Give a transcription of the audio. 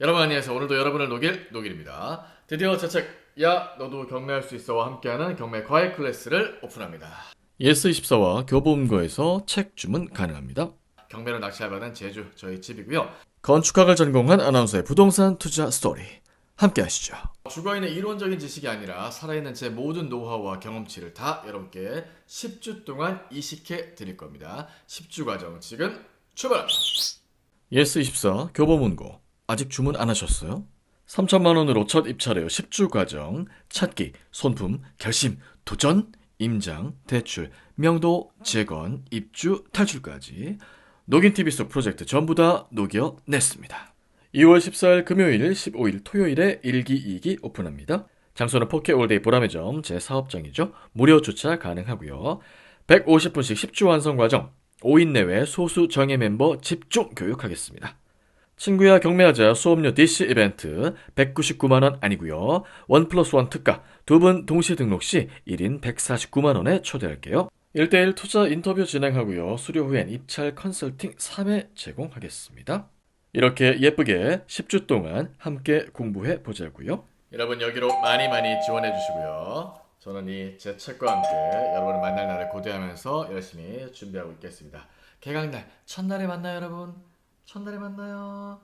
여러분 안녕하세요. 오늘도 여러분을 녹일 녹일입니다. 드디어 제 책 야 너도 경매할 수 있어와 함께하는 경매 과외 클래스를 오픈합니다. 예스24와 교보문고에서 책 주문 가능합니다. 경매로 낙찰받은 제주 저희 집이고요. 건축학을 전공한 아나운서의 부동산 투자 스토리 함께 하시죠. 주거인의 이론적인 지식이 아니라 살아있는 제 모든 노하우와 경험치를 다 여러분께 10주 동안 이식해 드릴 겁니다. 10주 과정 지금 출발합니다. 예스24 교보문고 아직 주문 안 하셨어요? 3천만 원으로 첫 입찰해요. 10주 과정 찾기, 손품, 결심, 도전, 임장, 대출, 명도, 재건, 입주, 탈출까지 녹인 TV 속 프로젝트 전부 다 녹여 냈습니다. 2월 14일 금요일, 15일 토요일에 1기, 2기 오픈합니다. 장소는 포케 올데이 보라매점 제 사업장이죠. 무료 주차 가능하고요. 150분씩 10주 완성 과정, 5인 내외 소수 정예 멤버 집중 교육하겠습니다. 친구야 경매하자 수업료 DC 이벤트 199만원 아니고요. 원 플러스 원 특가 두 분 동시 등록 시 1인 149만원에 초대할게요. 1대1 투자 인터뷰 진행하고요. 수료 후엔 입찰 컨설팅 3회 제공하겠습니다. 이렇게 예쁘게 10주 동안 함께 공부해 보자고요. 여러분 여기로 많이 많이 지원해 주시고요. 저는 이 제 책과 함께 여러분을 만날 날을 고대하면서 열심히 준비하고 있겠습니다. 개강날 첫날에 만나요 여러분 첫날에 만나요